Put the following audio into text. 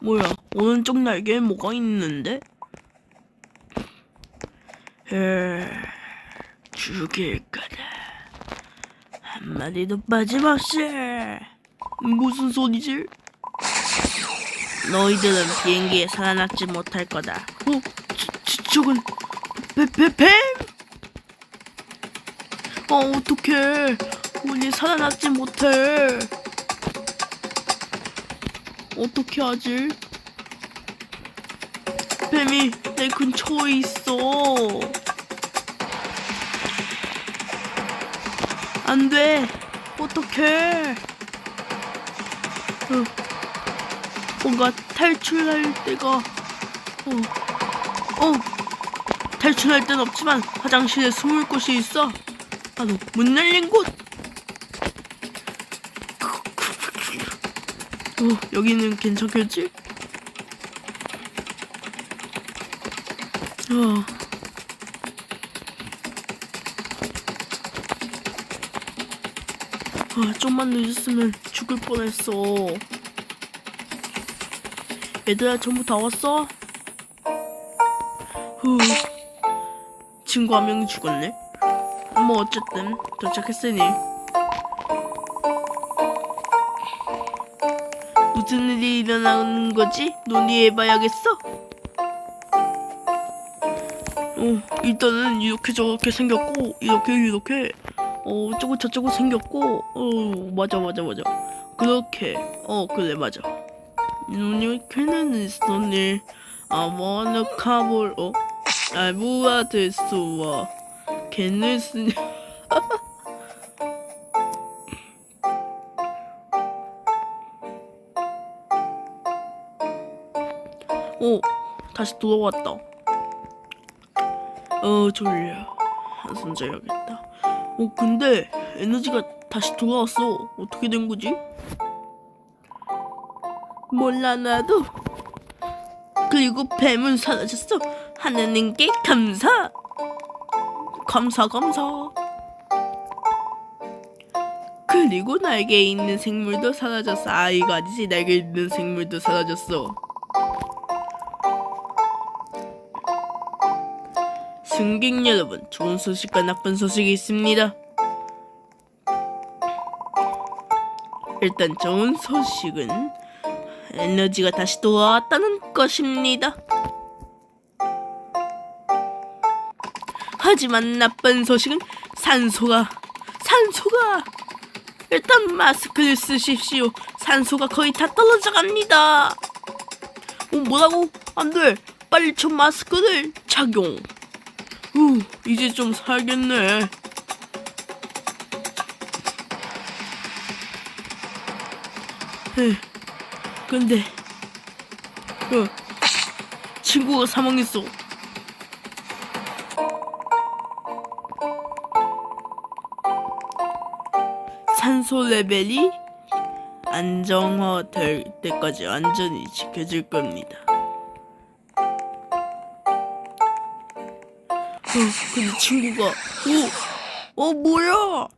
뭐야, 오른쪽 날개에 뭐가 있는데? 에, 죽일 거다. 한 마디도 빠짐없이. 무슨 소리지? 너희들은 비행기에 살아남지 못할 거다. 어? 저, 저, 저건 배, 배, 뱀? 어, 어떡해. 우리 살아남지 못해. 어떻게 하지? 뱀이 내 근처에 있어. 안 돼. 어떡해. 어, 뭔가 탈출할 때가, 어, 어, 탈출할 땐 없지만 화장실에 숨을 곳이 있어. 바로 문 열린 곳. 어, 여기는 괜찮겠지? 어. 아, 좀만 늦었으면 죽을 뻔했어. 얘들아, 전부 다 왔어? 후. 친구 한 명이 죽었네. 뭐 어쨌든 도착했으니 무슨 일이 일어나는 거지? 논의해봐야겠어. 어, 일단은 이렇게 저렇게 생겼고 이렇게 이렇게. 어 저거 저저거 생겼고 어 맞아 맞아 맞아. 그렇게. 어 그래 맞아. 이렇게는 있었네 아마나 카볼 어? 알부가 됐어 걔는 쓰냐 오 다시 돌아왔다. 어 졸려. 한숨 자야겠다. 어 근데 에너지가 다시 돌아왔어. 어떻게 된 거지? 몰라 나도. 그리고 뱀은 사라졌어. 하나님께 감사. 감사 감사. 그리고 날개에 있는 생물도 사라졌어. 아 이거 아니지 날개에 있는 생물도 사라졌어 승객 여러분 좋은 소식과 나쁜 소식이 있습니다 일단 좋은 소식은 에너지가 다시 돌아왔다는 것입니다 하지만 나쁜 소식은 산소가 산소가 일단 마스크를 쓰십시오. 산소가 거의 다 떨어져 갑니다. 어, 뭐라고? 안 돼. 빨리 저 마스크를 착용. 후, 이제 좀 살겠네. 에, 근데, 어, 친구가 사망했어. 산소 레벨이 안정화 될 때까지 안전히 지켜줄 겁니다. 어, 근데 친구가 오, 어 뭐야?